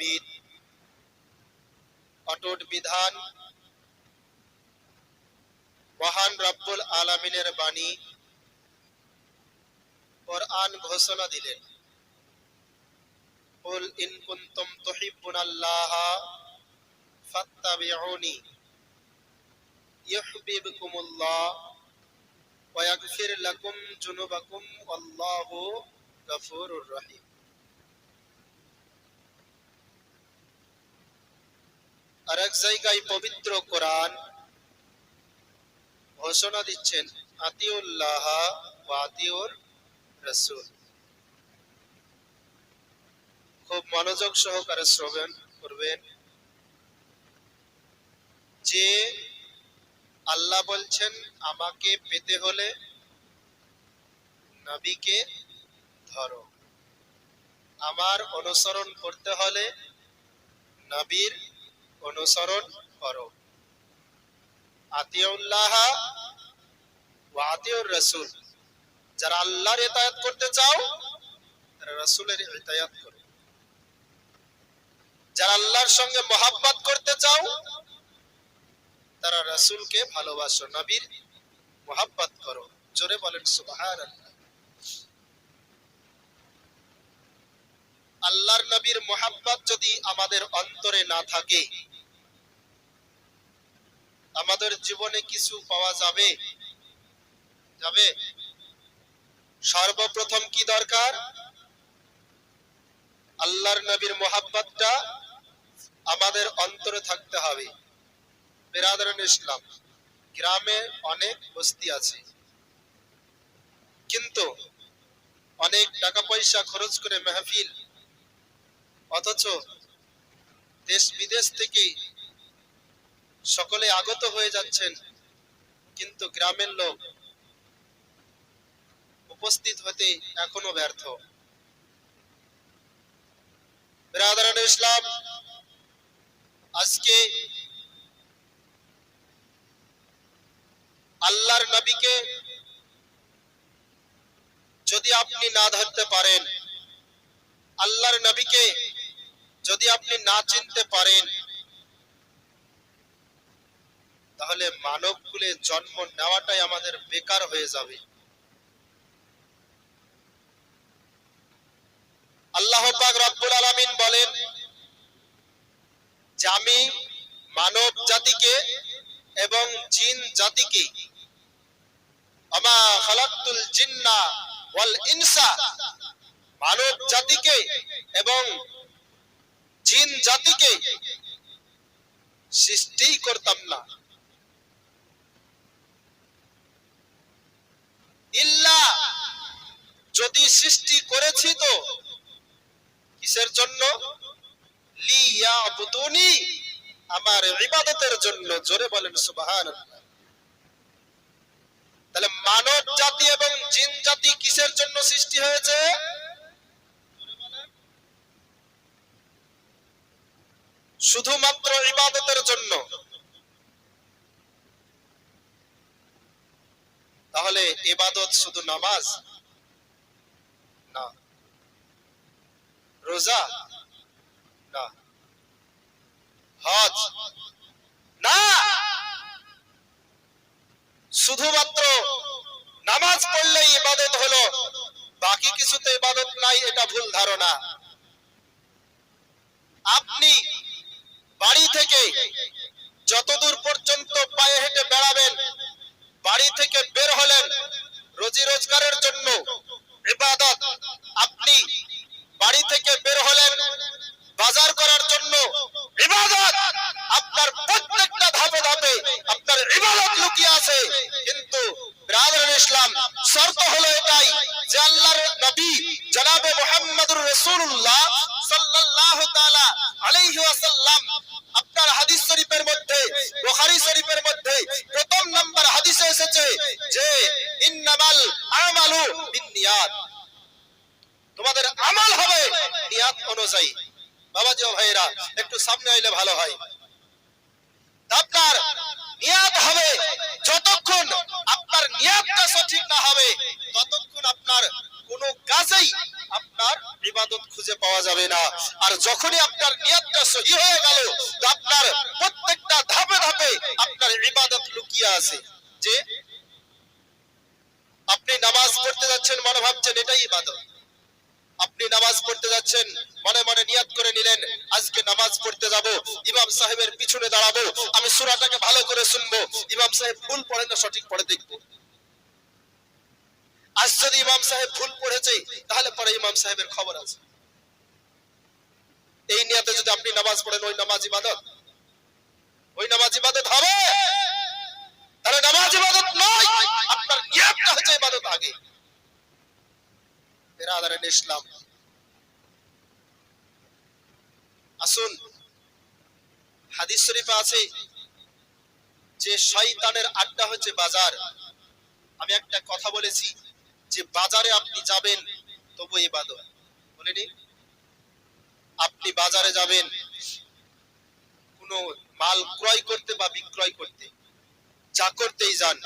হামিদ অটুট বিধান মহান রব্বুল আলামিনের বাণী কোরআন ঘোষণা দিলেন قل إن كنتم تحبون الله فاتبعوني يحببكم الله ويغفر لكم ذنوبكم والله غفور رحيم আর এক জায়গায় পবিত্র কোরআন ঘোষণা দিচ্ছেন, আতিউল্লাহ আতিউর রাসূল। খুব মনোযোগ সহকারে শ্রবণ করবেন। যে আল্লাহ বলছেন, আমাকে পেতে হলে নবীকে ধরো। আমার অনুসরণ করতে হলে নবীর অনুসরণ করো। রাসূল। যারা আল্লাহর ইতায়াত করতে চাও, তারা রাসূলের ইতায়াত করো। যারা আল্লাহর সঙ্গে মহাব্বত করতে চাও, তারা ভালোবাসো, নবীর মহাব্বত করো। জোরে বলেন, সুবহানাল্লাহ। আল্লাহর নবীর মহাব্বত যদি আমাদের অন্তরে না থাকে আমাদের জীবনে কিছু পাওয়া যাবে? যাবে? সর্বপ্রথম কি দরকার? আল্লাহর নবীর মোহাব্বতটা আমাদের অন্তরে থাকতে হবে। ইসলাম, গ্রামে অনেক বস্তি আছে। কিন্তু অনেক টাকা পয়সা খরচ করে মেহফিল, অথচ দেশ বিদেশ থেকে সকলে আগত হয়ে যাচ্ছেন, কিন্তু গ্রামের লোক উপস্থিত হতে এখনও ব্যর্থ। ইসলাম, আজকে আল্লাহর নবীকে যদি আপনি না ধরতে পারেন, আল্লাহর নবীকে যদি আপনি না চিনতে পারেন তাহলে মানব কুলে জন্ম নেওয়াটাই আমাদের বেকার হয়ে যাবে। আল্লাহ পাক রব্বুল আলামিন বলেন, যে আমি মানব জাতিকে এবং জিন জাতিকে মানব জাতিকে এবং জিন জাতিকে সৃষ্টি করতাম না। ইল্লা, যদি সৃষ্টি করেছি তো, কিসের জন্য? লিয়াবুদুনি, আমার ইবাদতের জন্য, জোরে বলেন সুবহানাল্লাহ। তাহলে মানব জাতি এবং জিন জাতি কিসের জন্য সৃষ্টি হয়েছে? শুধুমাত্র ইবাদতের জন্য। তাহলে ইবাদত শুধু নামাজ? না। রোজা? না। হজ? না। শুধুমাত্র নামাজ পড়লেই ইবাদত হলো, বাকি কিছুতে ইবাদত নাই, এটা ভুল ধারণা। আপনি বাড়ি থেকে যতদূর পর্যন্ত পায়ে হেঁটে বেড়াবেন বাড়ি থেকে বের হলেন রোজি রোজগারের জন্য ইবাদত আপনি বাড়ি থেকে বের হলেন বাজার করার জন্য ইবাদত আপনার প্রত্যেকটা ধাপে ধাপে আপনার ইবাদত লুকিয়ে আছে কিন্তু ব্রাদার ইসলাম শর্ত হলো এটাই যে আল্লাহর নবী জনাবে মুহাম্মদুর রাসূলুল্লাহ সাল্লাল্লাহু তাআলা আলাইহি ওয়াসাল্লাম আপনার হাদিস শরীফের মধ্যে বুখারী শরীফের মধ্যে প্রথম নাম্বার হাদিসে এসেছে বিন্নিয়াত তোমাদের আমল হবে নিয়াত অনুযায়ী। বাবাজি ও ভাইরা একটু সামনে আইলে ভালো হয়। আপনার নিয়াত হবে যতক্ষণ আপনার নিয়াতটা সঠিক না হবে, ততক্ষণ আপনার কোনো কাজেই আপনার ইবাদত খুঁজে পাওয়া যাবে না। আর যখনই আপনার নিয়তটা সহি হয়ে গেল আপনার প্রত্যেকটা ধাপে ধাপে আপনার ইবাদত লুকিয়ে আছে। যে আপনি নামাজ পড়তে যাচ্ছেন, মনে ভাবছেন এটাই ইবাদত। আপনি নামাজ পড়তে যাচ্ছেন, মনে মনে নিয়াত করে নিলেন, আজকে নামাজ পড়তে যাব, ইমাম সাহেবের পিছনে দাঁড়াবো, আমি সূরাটাকে ভালো করে শুনব, ইমাম সাহেব ভুল পড়েন না, সঠিক পড়ে দেখব। আজ যদি ইমাম সাহেব ভুল পড়েছে, তাহলে পরে ইমাম সাহেবের খবর আছে। এই নিয়াতে যদি আপনি নামাজ পড়েন, ওই নামাজ ইবাদত? ওই নামাজ ইবাদত হবে? তাহলে নামাজ ইবাদত নয়, আপনার হচ্ছে ইবাদত আগে। ইসলাম। আসুন, হাদিস আছে যে শয়তানের আড্ডা হচ্ছে বাজার। আমি একটা কথা বলেছি, যে বাজারে আপনি যাবেন, তবু ইবাদত। বলেনি? আপনি বাজারে যাবেন, কোনো মাল ক্রয় করতে বা বিক্রয় করতে। যা করতেই যান,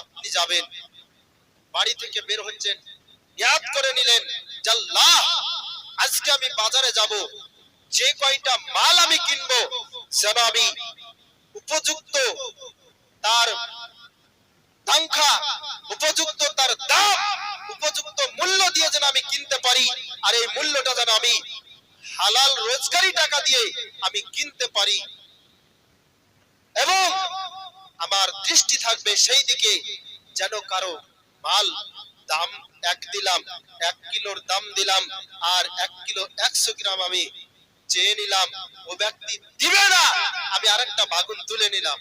আপনি যাবেন। বাড়ি থেকে বের হচ্ছেন ইয়াদ করে নিলেন যে, আল্লাহ, আজকে আমি বাজারে যাব। যে কয়টা মাল আমি কিনবো যেন আমি উপযুক্ত তার সংখ্যা উপযুক্ত তার দাম, উপযুক্ত মূল্য দিয়ে যেন আমি কিনতে পারি। আর এই মূল্যটা যেন আমি হালাল রোজগারি টাকা দিয়ে আমি কিনতে পারি। এবং আমার দৃষ্টি থাকবে সেই দিকে, যেন কারও মাল দাম এক দিলাম, এক কিলোর দাম দিলাম, আর এক কিলো একশো গ্রাম আমি চেয়ে নিলাম, ও ব্যক্তি দিবে না। আমি আরেকটা বাগুন তুলে নিলাম,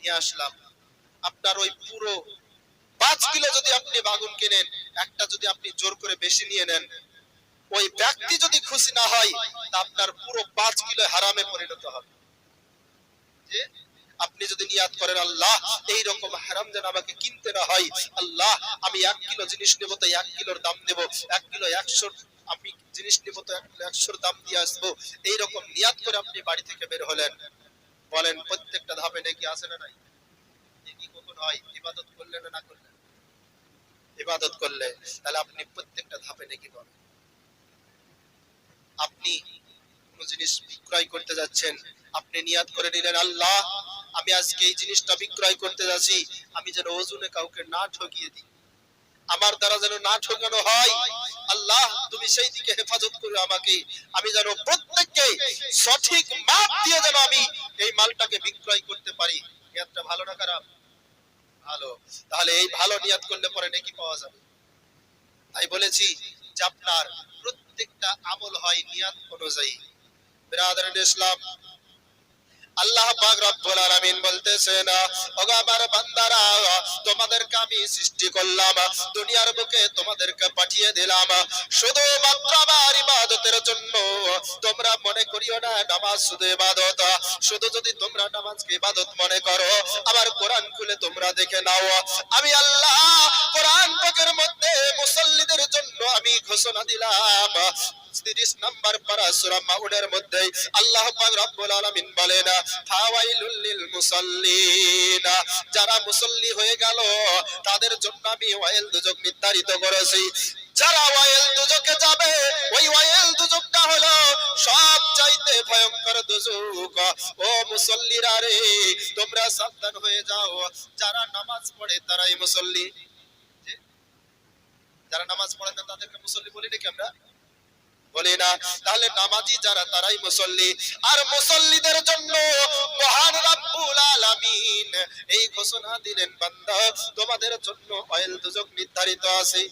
নিয়ে আসলাম। আপনার ওই পুরো পাঁচ কিলো যদি আপনি বাগুন কেনেন, একটা যদি আপনি জোর করে বেশি নিয়ে নেন, ওই ব্যক্তি যদি খুশি না হয়, তা আপনার পুরো পাঁচ কিলো হারামে পরিণত হবে। আপনি যদি নিয়াত করেন, আল্লাহ এই রকম হারাম যেন আমাকে কিনতে না হয়। আল্লাহ, আমি এক কিলো জিনিস নেব তো এক কিলোর দাম দেব এক কিলো একশো, আমি জিনিস নেব তো এক কিলো একশোর দাম দিয়ে আসব। এইরকম নিয়াত করে আপনি বাড়ি থেকে বের হলেন। বলেন, প্রত্যেকটা ধাপে নাকি আসে না নাই? আপনি কোন জিনিস বিক্রয় করতে যাচ্ছেন, আপনি নিয়াত করে নিলেন, আল্লাহ আমি আজকে এই জিনিসটা বিক্রয় করতে যাচ্ছি, আমি যেন ওজনে কাউকে না ঠকিয়ে দিই। আমার দ্বারা যেন না ঠকানো হয়, আল্লাহ তুমি সেই দিকে হেফাজত করো আমাকে। আমি যেন প্রত্যেককে সঠিক মাপ দিয়ে যেন আমি এই মালটাকে বিক্রয় করতে পারি। নিয়াতটা ভালো না খারাপ? ভালো। তাহলে এই ভালো নিয়াত করলে পরে নাকি পাওয়া যাবে। তাই বলেছি যে আপনার প্রত্যেকটা আমল হয় নিয়াত অনুযায়ী। বিরাদরান ইসলাম আল্লাহ পাক রব্বুল আলামিন বলতেছেন, ওগো আমার বান্দারা, তোমাদেরকে আমি সৃষ্টি করলাম, দুনিয়ার বুকে তোমাদেরকে পাঠিয়ে দিলাম। শুধু মাত্র আমার ইবাদতের জন্য তোমরা মনে করিও না নামাজ শুধু ইবাদত। শুধু যদি তোমরা নামাজকে ইবাদত মনে করো, আবার কোরআন খুলে তোমরা দেখে নাও। আমি আল্লাহ কোরআন পাকের মধ্যে মুসল্লিদের জন্য আমি ঘোষণা দিলাম 30 নাম্বার পারা সূরা মাউনের মধ্যে আল্লাহ পাক রব্বুল আলামিন বলেন, ফাওয়াইলুল লিল মুসাল্লিন। যারা মুসল্লি হয়ে গেল, তাদের জন্য আমি ওয়াইল দুজক নির্ধারিত করেছি। যারা ওয়াইল দুজকে যাবে, ওই ওয়াইল দুজকটা হলো সব চাইতে ভয়ঙ্কর দুজক ও মুসল্লিরা রে, তোমরা সাবধান হয়ে যাও। যারা নামাজ পড়ে, তারাই মুসল্লি। যারা নামাজ পড়ে, তাদেরকে মুসল্লি বলি নাকি আমরা? বলি না, তাহলে নামাজি যারা, তারাই মুসল্লি। আর মুসল্লিদের জন্য মহান রাব্বুল আলামিন। এই ঘোষণা দিলেন, বান্দা, তোমাদের জন্য অয়েল দুজক নির্ধারিত আছে।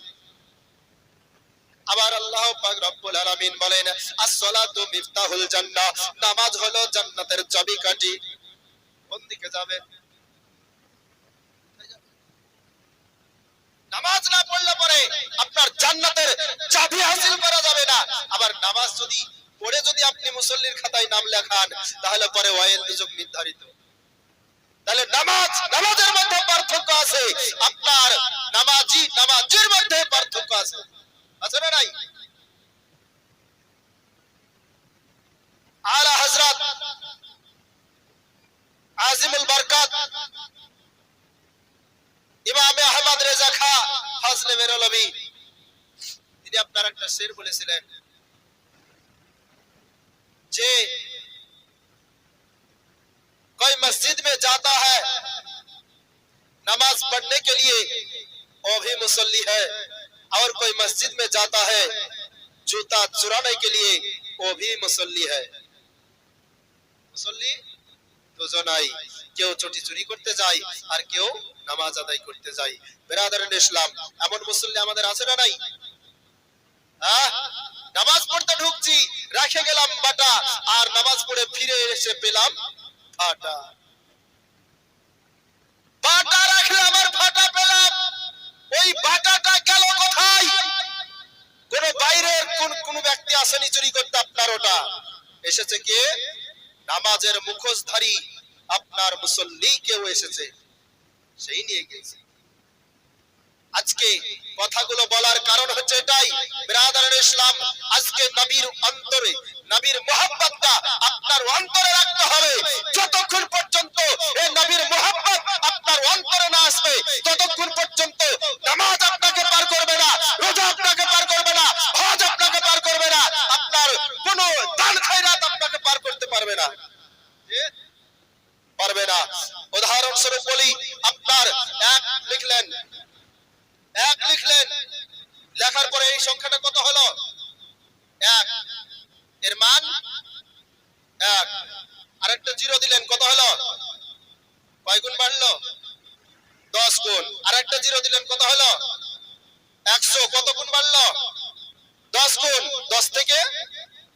আবার আল্লাহ পাক রব্বুল আলামিন বলেন as-সালাতু মিফতাহুল জান্নাহ। নামাজ হলো জান্নাতের চাবিকাঠি। কোন দিকে যাবে? নামাজ না পড়লে পরে আপনার জান্নাতের চাবি হাসিল করা যাবে না। নামাজ যদি পড়ে যদি আপনি মুসল্লির খাতায় নাম লেখান, তাহলে পরে ওয়াইল দুজক নির্ধারিত। তাহলে নামাজ, নামাজের মধ্যে পার্থক্য আছে। আপনার নামাজি, নামাজের মধ্যে পার্থক্য আছে। আছে না নাই? আলা হযরত আজিমুল বরকত, ইমামে আহমদ রেজা খা, ফজলে মেরলবি একটা শের বলেছিলেন मस्जिद में जाता है जूता चुराने के लिए वो भी मुसल्ली है মুসল্লি দুজনাই কেউ চটি চুরি করতে যায় আর কেউ নামাজ আদায় করতে যায় বেরাদারান ইসলাম এমন মুসল্লি আমাদের আছে না নাই আহ? নামাজ পড়তে ঢুকছি রেখে গেলাম বাটা আর নামাজ পড়ে ফিরে এসে পেলাম ফাটা বাটা রাখলাম আর ফাটা পেলাম ওই বাটাটা গেল কোথায় কোন বাইরের কোন কোন ব্যক্তি আসেনি চুরি করতে আপনার ওটা? এসেছে কে? নামাজের মুখোশধারী আপনার মুসল্লি কেউ এসেছে। সেই নিয়ে গেছে। আজকে কথাগুলো বলার কারণ হচ্ছে এটাই। বিরাদার ইসলাম, আজকে নবীর অন্তরে, নবীর মোহাব্বতটা আপনার অন্তরে রাখতে হবে। যতক্ষণ পর্যন্ত এই নবীর মোহাব্বত আপনার অন্তরে না আসবে ততক্ষণ পর্যন্ত নামাজ আপনাকে পার করবে না রোজা আপনাকে পার করবে না হজ আপনাকে পার করবে না আপনার কোনো দান খায়রাত আপনাকে পার করতে পারবে না পারবে না উদাহরণস্বরূপ বলি আপনার এক লিখলেন এক লিখলেন লেখার পরে এই সংখ্যাটা কত হলো এক এর মান এক আরেকটা জিরো দিলেন কত হলো কয় গুণ বাড়লো দশ আরেকটা জিরো দিলেন, কত হলো? একশো, কত গুণ বাড়লো? দশ গুণ, দশ থেকে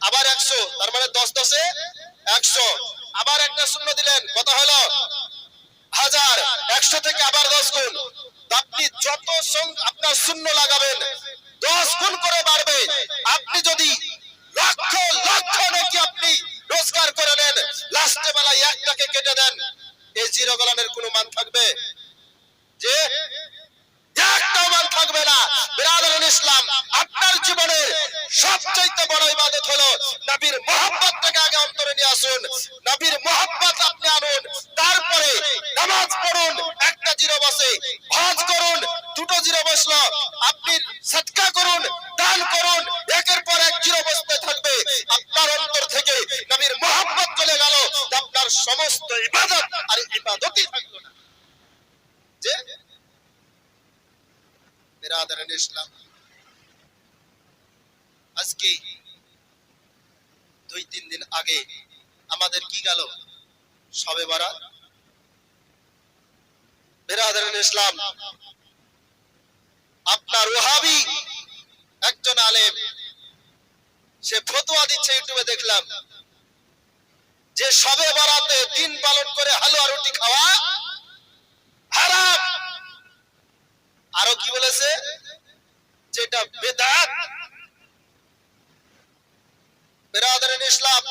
আবার একশো, তার মানে দশ দশে একশো। আবার একটা শূন্য দিলেন, কত হলো? হাজার, একশো থেকে আবার দশ গুণ। আপনি যত আপনার শূন্য লাগাবেন, দশ গুণ করে বাড়বে। আপনি যদি লক্ষ লক্ষ নাকি আপনি রোজগার করে নেন, লাস্টে বেলায় একটাকে কেটে দেন, এই জিরো গলানের কোনো মান থাকবে? যে থাকবে না। বিরাদরুল ইসলাম, আপনার জীবনের সবচাইতে বড় ইবাদত হলো নবীর মোহাব্বতটাকে আগে অন্তরে নিয়ে আসুন। নবীর মোহাব্বত আপনি আনুন। তারপরে নামাজ পড়ুন, একটা জিরো বসে। হজ করুন, দুটো জিরো বসল। আপনি সৎকা করুন, দান করুন, একের পর এক জিরো বসতে থাকবে। আপনার অন্তর থেকে নবীর মোহাব্বত চলে গেল। আপনার সমস্ত ইবাদত আর ইবাদতই থাকল না। যে বিরাদারান ইসলাম। আজকে দুই, তিন দিন আগে আমাদের কি গেল? সবে বারাত। ইসলাম। আপনার ওহাবি একজন আলেম, সে ফতোয়া দিচ্ছে ইউটিউবে দেখলাম, যে সবে বারাতে দিন পালন করে হালুয়া রুটি খাওয়া হারাম। আরও কি বলেছে? যেটা বেদাত। বেরাদারেন ইসলাম,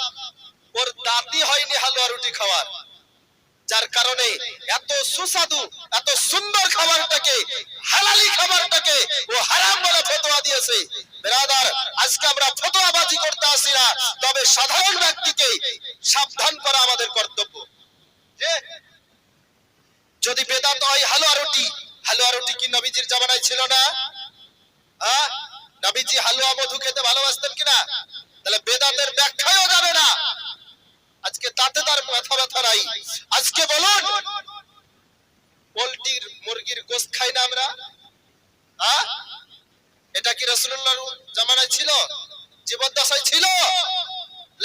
ওর দাঁতি হয়নি হালুয়া রুটি খাওয়ার। যার কারণে এত সুস্বাদু, এত সুন্দর খাবারটাকে, হালালি খাবারটাকে ও হারাম বলে ফতোয়া দিয়েছে। বেরাদার, আজকে আমরা ফতোয়াবাজি করতে আসি না, তবে সাধারণ ব্যক্তিকে সাবধান করা আমাদের কর্তব্য। যে যদি বেদাত হয়, হালুয়া রুটি। হালুয়া রুটি কি নবীজির জামানায় ছিল না? নবীজি হালুয়া মধু খেতে ভালোবাসতেন কিনা? তাহলে বেদাতের ব্যাখ্যাও যাবে না। আজকে তাতে তার মাথা ব্যথা নাই। আজকে বলুন পোল্ট্রির মুরগির গোস্ত খাই না আমরা হ্যাঁ এটা কি রসুল্লাহ জামানায় ছিল জীবদ্দশায় ছিল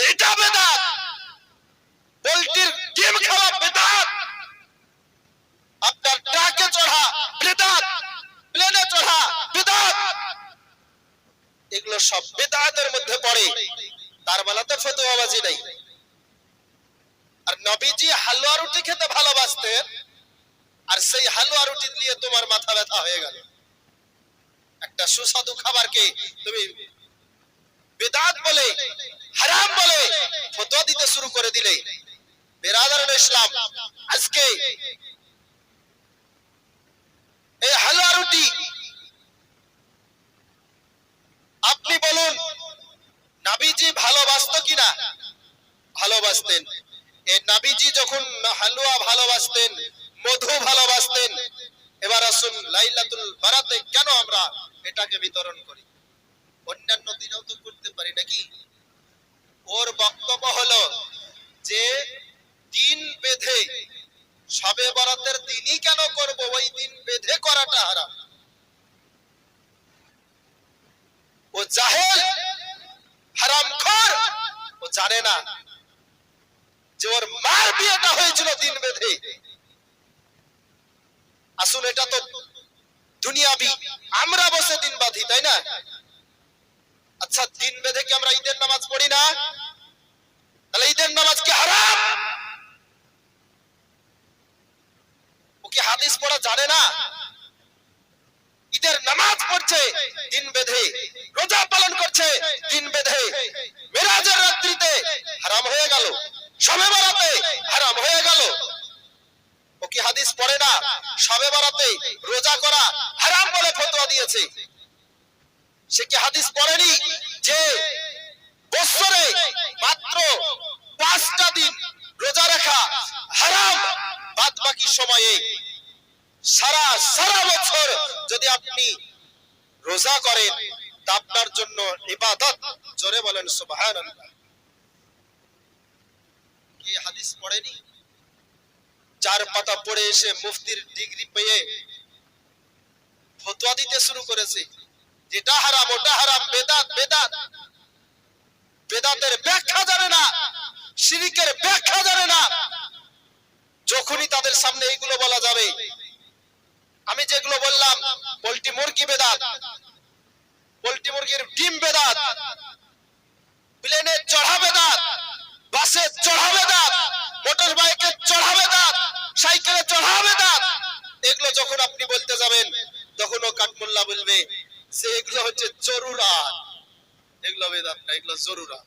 এটা বেদাত পোল্ট্রির ডিম খাওয়া বেদাত আপনার ট্রাকে চড়া বেদাত প্লেনে চড়া বেদাত এগুলো সব বেদাতের মধ্যে পড়ে বেলাতে ফতোয়াবাজি নাই। আর নবীজি হালুয়া রুটি খেতে ভালোবাসতেন, আর সেই হালুয়া রুটি দিয়ে তোমার মাথা ব্যথা হয়ে গেল। একটা সুস্বাদু খাবারকে তুমি বেদাত বলে, হারাম বলে ফতোয়া দিতে শুরু করে দিলে। বেরাদার ইসলাম। আজকে এই হালুয়া রুটি, আপনি বলুন নাবিজি ভালোবাসতো কিনা? ভালোবাসতেন। এই নাবিজি যখন হালুয়া ভালোবাসতেন, মধু ভালোবাসতেন, এবার আসুন লাইলাতুল বারাতে কেন আমরা এটাকে বিতরণ করি? অন্যান্য দিনেও তো করতে পারি নাকি? ওর বক্তব্য হলো যে, দিন বেঁধে সবে বরাতের দিনই কেন করব? ওই দিন বেঁধে করাটা হারাম। ও জাহেল হারাম ও জানে না যে ওর মার বিয়েটা হয়েছিল দিন বেঁধে। আসুন, এটা তো দুনিয়াবি। আমরা বসে দিন বাঁধি, তাই না? আচ্ছা দিন বেঁধে কি আমরা ঈদের নামাজ পড়ি না? তাহলে ঈদের নামাজ কি হারাম? ও কি হাদিস পড়া জানে না? ঈদের নামাজ পড়ছে, দিন বেঁধে রোজা পালন করছে, দিন বেঁধে মেরাজের রাত্রিতে হারাম হয়ে গেল, সবে বরাতে হারাম হয়ে গেল। সে কি হাদিস পড়েনি বছরে মাত্র পাঁচটা দিন রোজা রাখা হারাম? বাদ বাকি সময়ে সারা সারা বছর যদি আপনি রোজা করেন, তা আপনার জন্য ইবাদত। জোরে বলেন, সুবহানাল্লাহ। চার পাতা পড়ে এসে মুফতির ডিগ্রি পেয়ে দিতে শুরু করেছে। যেটা হারাম, ওটা হারাম, বেদাত বেদাত। বেদাতের ব্যাখ্যা জানে না, শিরিকের ব্যাখ্যা জানে না। যখনই তাদের সামনে এইগুলো বলা যাবে আমি যেগুলো বললাম, পোল্ট্রি মুরগি বেদাত, পোল্ট্রি মুরগির ডিম বেদাত, প্লেনে চড়া বেদাত, বাসে চড়া বেদাত, মোটর বাইকে চড়া বেদাত, সাইকেলে চড়া বেদাত, এগুলো যখন আপনি বলতে যাবেন তখন ও কাঠমোল্লা বলবে, সে এগুলো হচ্ছে জরুরাত। এগুলো বেদাত না, এগুলো জরুরাত।